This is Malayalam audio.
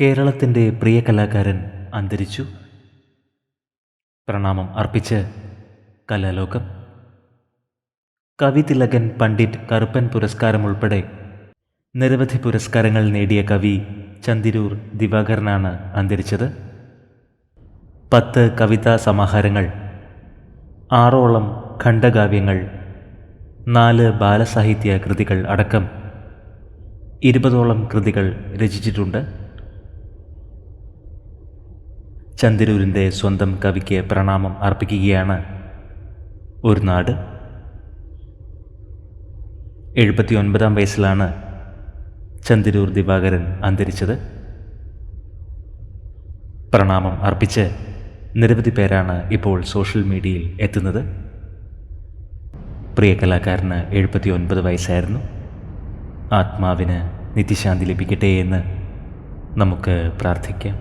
കേരളത്തിന്റെ പ്രിയ കലാകാരൻ അന്തരിച്ചു. പ്രണാമം അർപ്പിച്ച് കലാലോകം. കവിതിലകൻ പണ്ഡിറ്റ് കറുപ്പൻ പുരസ്കാരം ഉൾപ്പെടെ നിരവധി പുരസ്കാരങ്ങൾ നേടിയ കവി ചന്ദിരൂർ ദിവാകരനാണ് അന്തരിച്ചത്. പത്ത് കവിതാ സമാഹാരങ്ങൾ ആറോളം ഖണ്ഡകാവ്യങ്ങൾ നാല് ബാലസാഹിത്യ കൃതികൾ അടക്കം ഇരുപതോളം കൃതികൾ രചിച്ചിട്ടുണ്ട്. ചന്ദിരൂരിന്റെ സ്വന്തം കവിക്ക് പ്രണാമം അർപ്പിക്കുകയാണ്. ഒരു നാട്. എഴുപത്തി ഒൻപതാം വയസ്സിലാണ് ചന്ദിരൂർ ദിവാകരൻ അന്തരിച്ചത്. പ്രണാമം അർപ്പിച്ച് നിരവധി പേരാണ് ഇപ്പോൾ സോഷ്യൽ മീഡിയയിൽ എത്തുന്നത്. പ്രിയ കലാകാരന് എഴുപത്തി ഒൻപത് വയസ്സായിരുന്നു. ആത്മാവിന് നിത്യശാന്തി ലഭിക്കട്ടെ എന്ന് നമുക്ക് പ്രാർത്ഥിക്കാം.